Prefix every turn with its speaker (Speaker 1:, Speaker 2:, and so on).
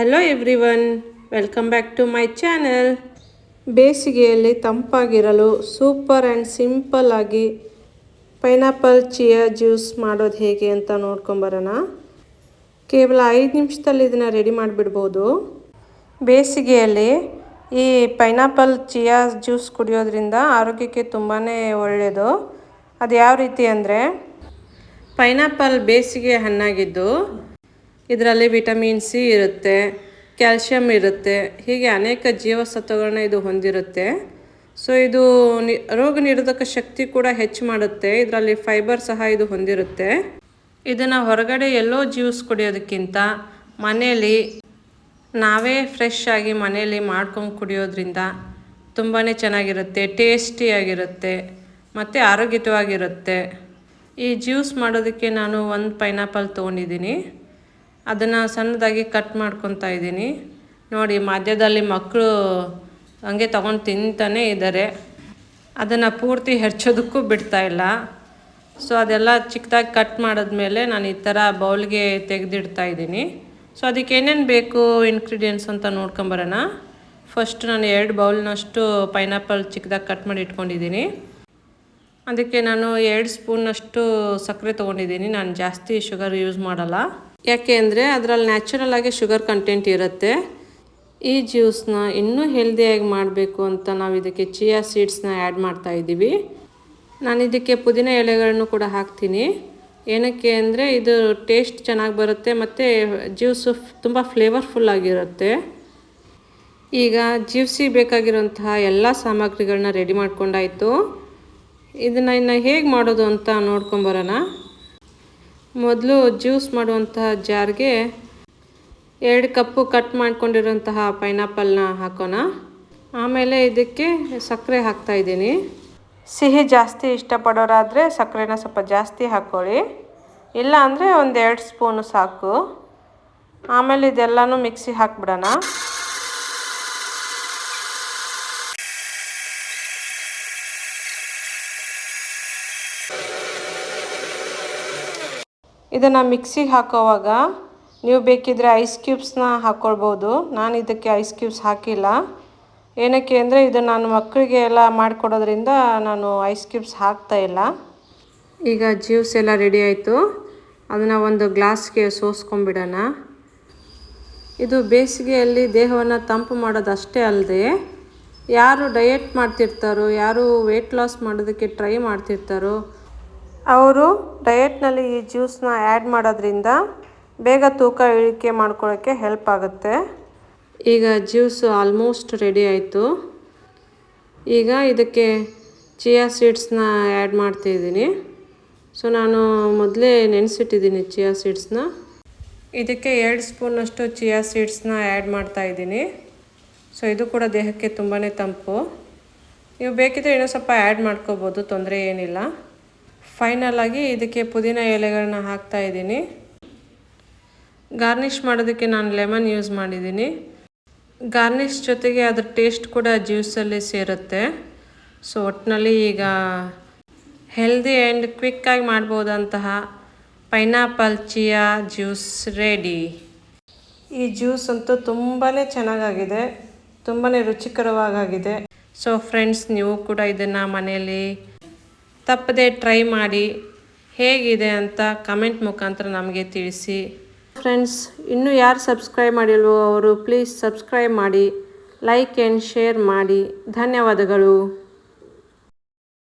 Speaker 1: Hello everyone welcome back to my channel ಬೇಸಿಗೆಯಲ್ಲಿ ತಂಪಾಗಿರಲು super and simple ಆಗಿ pineapple, chia juice ಮಾಡೋದು ಹೇಗೆ ಅಂತ ನೋಡ್ಕೊಂಬರೋಣ. ಕೇವಲ ಐದು ನಿಮಿಷದಲ್ಲಿ ಇದನ್ನು ರೆಡಿ ಮಾಡಿಬಿಡ್ಬೋದು. ಬೇಸಿಗೆಯಲ್ಲಿ ಈ ಪೈನಾಪಲ್, ಚಿಯಾ ಜ್ಯೂಸ್ ಕುಡಿಯೋದ್ರಿಂದ ಆರೋಗ್ಯಕ್ಕೆ ತುಂಬಾ ಒಳ್ಳೆಯದು ಅದು ಯಾವ ರೀತಿ ಅಂದರೆ, ಪೈನಾಪಲ್ ಬೇಸಿಗೆ ಹಣ್ಣಾಗಿದ್ದು ಇದರಲ್ಲಿ ವಿಟಮಿನ್ ಸಿ ಇರುತ್ತೆ, ಕ್ಯಾಲ್ಶಿಯಂ ಇರುತ್ತೆ, ಹೀಗೆ ಅನೇಕ ಜೀವಸತ್ವಗಳನ್ನ ಇದು ಹೊಂದಿರುತ್ತೆ. ಸೊ ಇದು ನಿ, ರೋಗ ನಿರೋಧಕ ಶಕ್ತಿ ಕೂಡ ಹೆಚ್ಚು ಮಾಡುತ್ತೆ, ಇದರಲ್ಲಿ ಫೈಬರ್ ಸಹ ಇದು ಹೊಂದಿರುತ್ತೆ. ಇದನ್ನು ಹೊರಗಡೆ ಎಲ್ಲೋ ಜ್ಯೂಸ್ ಕುಡಿಯೋದಕ್ಕಿಂತ ಮನೆಯಲ್ಲಿ ನಾವೇ ಫ್ರೆಶ್ ಆಗಿ ಮನೆಯಲ್ಲಿ ಮಾಡ್ಕೊಂಡು ಕುಡಿಯೋದ್ರಿಂದ ತುಂಬಾ ಚೆನ್ನಾಗಿರುತ್ತೆ, ಟೇಸ್ಟಿಯಾಗಿರುತ್ತೆ, ಮತ್ತು ಆರೋಗ್ಯಯುತವಾಗಿರುತ್ತೆ ಈ ಜ್ಯೂಸ್ ಮಾಡೋದಕ್ಕೆ ನಾನು ಒಂದು ಪೈನಾಪಲ್ ತೊಗೊಂಡಿದ್ದೀನಿ. ಅದನ್ನು ಸಣ್ಣದಾಗಿ ಕಟ್ ಮಾಡ್ಕೊತಾ ಇದ್ದೀನಿ. ನೋಡಿ, ಮಧ್ಯದಲ್ಲಿ ಮಕ್ಕಳು ಹಂಗೆ ತೊಗೊಂಡು ತಿಂತಾನೇ ಇದ್ದಾರೆ ಅದನ್ನು ಪೂರ್ತಿ ಹೆಚ್ಚೋದಕ್ಕೂ ಬಿಡ್ತಾ ಇಲ್ಲ. ಸೊ ಅದೆಲ್ಲ ಚಿಕ್ಕದಾಗಿ ಕಟ್ ಮಾಡಿದ್ಮೇಲೆ ನಾನು ಈ ಥರ ಬೌಲ್ಗೆ ತೆಗೆದಿಡ್ತಾ ಇದ್ದೀನಿ. ಸೊ ಅದಕ್ಕೆ ಏನೇನು ಬೇಕು ಇನ್ಗ್ರೀಡಿಯೆಂಟ್ಸ್ ಅಂತ ನೋಡ್ಕೊಂಬರೋಣ ಫಸ್ಟ್ ನಾನು ಎರಡು ಬೌಲ್ನಷ್ಟು ಪೈನಾಪಲ್ ಚಿಕ್ಕದಾಗಿ ಕಟ್ ಮಾಡಿ ಇಟ್ಕೊಂಡಿದ್ದೀನಿ. ಅದಕ್ಕೆ ನಾನು ಎರಡು ಸ್ಪೂನಷ್ಟು ಸಕ್ಕರೆ ತೊಗೊಂಡಿದ್ದೀನಿ. ನಾನು ಜಾಸ್ತಿ ಶುಗರ್ ಯೂಸ್ ಮಾಡಲ್ಲ. ಯಾಕೆ ಅಂದರೆ ಅದರಲ್ಲಿ ನ್ಯಾಚುರಲ್ ಆಗಿ ಶುಗರ್ ಕಂಟೆಂಟ್ ಇರುತ್ತೆ. ಈ ಜ್ಯೂಸ್ನ ಇನ್ನೂ ಹೆಲ್ದಿಯಾಗಿ ಮಾಡಬೇಕು ಅಂತ ನಾವು ಇದಕ್ಕೆ ಚಿಯಾ ಸೀಡ್ಸ್ನ ಆ್ಯಡ್ ಮಾಡ್ತಾ ಇದ್ದೀವಿ. ನಾನು ಇದಕ್ಕೆ ಪುದೀನ ಎಲೆಗಳನ್ನು ಕೂಡ ಹಾಕ್ತೀನಿ. ಏನಕ್ಕೆ ಅಂದರೆ ಇದು ಟೇಸ್ಟ್ ಚೆನ್ನಾಗಿ ಬರುತ್ತೆ ಮತ್ತು ಜ್ಯೂಸು ತುಂಬ ಫ್ಲೇವರ್ಫುಲ್ ಆಗಿರುತ್ತೆ. ಈಗ ಜ್ಯೂಸಿಗೆ ಬೇಕಾಗಿರುವಂತಹ ಎಲ್ಲ ಸಾಮಗ್ರಿಗಳನ್ನ ರೆಡಿ ಮಾಡ್ಕೊಂಡಾಯಿತು. ಇದನ್ನು ಇನ್ನು ಹೇಗೆ ಮಾಡೋದು ಅಂತ ನೋಡ್ಕೊಂಬರೋಣ ಮೊದಲು ಜ್ಯೂಸ್ ಮಾಡುವಂತಹ ಜಾರ್ಗೆ ಎರಡು ಕಪ್ಪು ಕಟ್ ಮಾಡ್ಕೊಂಡಿರೋಂತಹ ಪೈನಾಪಲ್ನ ಹಾಕೋಣ. ಆಮೇಲೆ ಇದಕ್ಕೆ ಸಕ್ಕರೆ ಹಾಕ್ತಾಯಿದ್ದೀನಿ ಸಿಹಿ ಜಾಸ್ತಿ ಇಷ್ಟಪಡೋರಾದರೆ ಸಕ್ಕರೆನ ಸ್ವಲ್ಪ ಜಾಸ್ತಿ ಹಾಕ್ಕೊಳ್ಳಿ ಇಲ್ಲ ಅಂದರೆ ಒಂದು ಎರಡು ಸ್ಪೂನು ಸಾಕು. ಆಮೇಲೆ ಇದೆಲ್ಲನೂ ಮಿಕ್ಸಿ ಹಾಕ್ಬಿಡೋಣ. ಇದನ್ನು ಮಿಕ್ಸಿಗೆ ಹಾಕೋವಾಗ ನೀವು ಬೇಕಿದ್ರೆ ಐಸ್ ಕ್ಯೂಬ್ಸ್ನ ಹಾಕ್ಕೊಳ್ಬೋದು ನಾನು ಇದಕ್ಕೆ ಐಸ್ ಕ್ಯೂಬ್ಸ್ ಹಾಕಿಲ್ಲ. ಏನಕ್ಕೆ ಅಂದರೆ ಇದು ನಾನು ಮಕ್ಕಳಿಗೆ ಎಲ್ಲ ಮಾಡಿಕೊಡೋದ್ರಿಂದ ನಾನು ಐಸ್ ಕ್ಯೂಬ್ಸ್ ಹಾಕ್ತಾ ಇಲ್ಲ. ಈಗ ಜ್ಯೂಸ್ ಎಲ್ಲ ರೆಡಿ ಆಯಿತು. ಅದನ್ನು ಒಂದು ಗ್ಲಾಸ್ಗೆ ಸೋಸ್ಕೊಂಡ್ಬಿಡೋಣ. ಇದು ಬೇಸಿಗೆಯಲ್ಲಿ ದೇಹವನ್ನು ತಂಪು ಮಾಡೋದಷ್ಟೇ ಅಲ್ಲದೆ ಯಾರು ಡಯೆಟ್ ಮಾಡ್ತಿರ್ತಾರೋ, ಯಾರು ವೆಯ್ಟ್ ಲಾಸ್ ಮಾಡೋದಕ್ಕೆ ಟ್ರೈ ಮಾಡ್ತಿರ್ತಾರೋ ಅವರು ಡಯೆಟ್ನಲ್ಲಿ ಈ ಜ್ಯೂಸನ್ನ ಆ್ಯಡ್ ಮಾಡೋದ್ರಿಂದ ಬೇಗ ತೂಕ ಇಳಿಕೆ ಮಾಡ್ಕೊಳ್ಳೋಕ್ಕೆ ಹೆಲ್ಪ್ ಆಗುತ್ತೆ. ಈಗ ಜ್ಯೂಸ್ ಆಲ್ಮೋಸ್ಟ್ ರೆಡಿ ಆಯಿತು. ಈಗ ಇದಕ್ಕೆ ಚಿಯಾ ಸೀಡ್ಸ್ನ ಆ್ಯಡ್ ಮಾಡ್ತಿದ್ದೀನಿ. ಸೊ ನಾನು ಮೊದಲೇ ನೆನೆಸಿಟ್ಟಿದ್ದೀನಿ ಚಿಯಾ ಸೀಡ್ಸ್ನ ಇದಕ್ಕೆ ಎರಡು ಸ್ಪೂನಷ್ಟು ಚಿಯಾ ಸೀಡ್ಸ್ನ ಆ್ಯಡ್ ಮಾಡ್ತಾಯಿದ್ದೀನಿ ಸೊ ಇದು ಕೂಡ ದೇಹಕ್ಕೆ ತುಂಬಾ ತಂಪು. ನೀವು ಬೇಕಿದ್ರೆ ಇನ್ನೂ ಸ್ವಲ್ಪ ಆ್ಯಡ್ ಮಾಡ್ಕೋಬೋದು, ತೊಂದರೆ ಏನಿಲ್ಲ. ಫೈನಲ್ ಆಗಿ ಇದಕ್ಕೆ ಪುದೀನ ಎಲೆಗಳನ್ನ ಹಾಕ್ತಾ ಇದ್ದೀನಿ. ಗಾರ್ನಿಷ್ ಮಾಡೋದಕ್ಕೆ ನಾನು ಲೆಮನ್ ಯೂಸ್ ಮಾಡಿದ್ದೀನಿ. ಗಾರ್ನಿಷ್ ಜೊತೆಗೆ ಅದ್ರ ಟೇಸ್ಟ್ ಕೂಡ ಜ್ಯೂಸಲ್ಲಿ ಸೇರುತ್ತೆ. ಸೊ ಒಟ್ಟಿನಲ್ಲಿ ಈಗ ಹೆಲ್ದಿ ಆ್ಯಂಡ್ ಕ್ವಿಕ್ಕಾಗಿ ಮಾಡ್ಬೋದಂತಹ ಪೈನಾಪಲ್ ಚಿಯಾ ಜ್ಯೂಸ್ ರೆಡಿ ಈ ಜ್ಯೂಸ್ ಅಂತೂ ತುಂಬಾ ಚೆನ್ನಾಗಾಗಿದೆ. ತುಂಬಾ ರುಚಿಕರವಾಗಿದೆ ಸೊ ಫ್ರೆಂಡ್ಸ್ ನೀವು ಕೂಡ ಇದನ್ನು ಮನೆಯಲ್ಲಿ ತಪ್ಪದೆ ಟ್ರೈ ಮಾಡಿ ಹೇಗಿದೆ ಅಂತ ಕಮೆಂಟ್ ಮುಖಾಂತರ ನಮಗೆ ತಿಳಿಸಿ. ಫ್ರೆಂಡ್ಸ್ ಇನ್ನೂ ಯಾರು ಸಬ್ಸ್ಕ್ರೈಬ್ ಮಾಡಿಲ್ವೋ ಅವರು ಪ್ಲೀಸ್ ಸಬ್ಸ್ಕ್ರೈಬ್ ಮಾಡಿ ಲೈಕ್ ಆ್ಯಂಡ್ ಶೇರ್ ಮಾಡಿ. ಧನ್ಯವಾದಗಳು.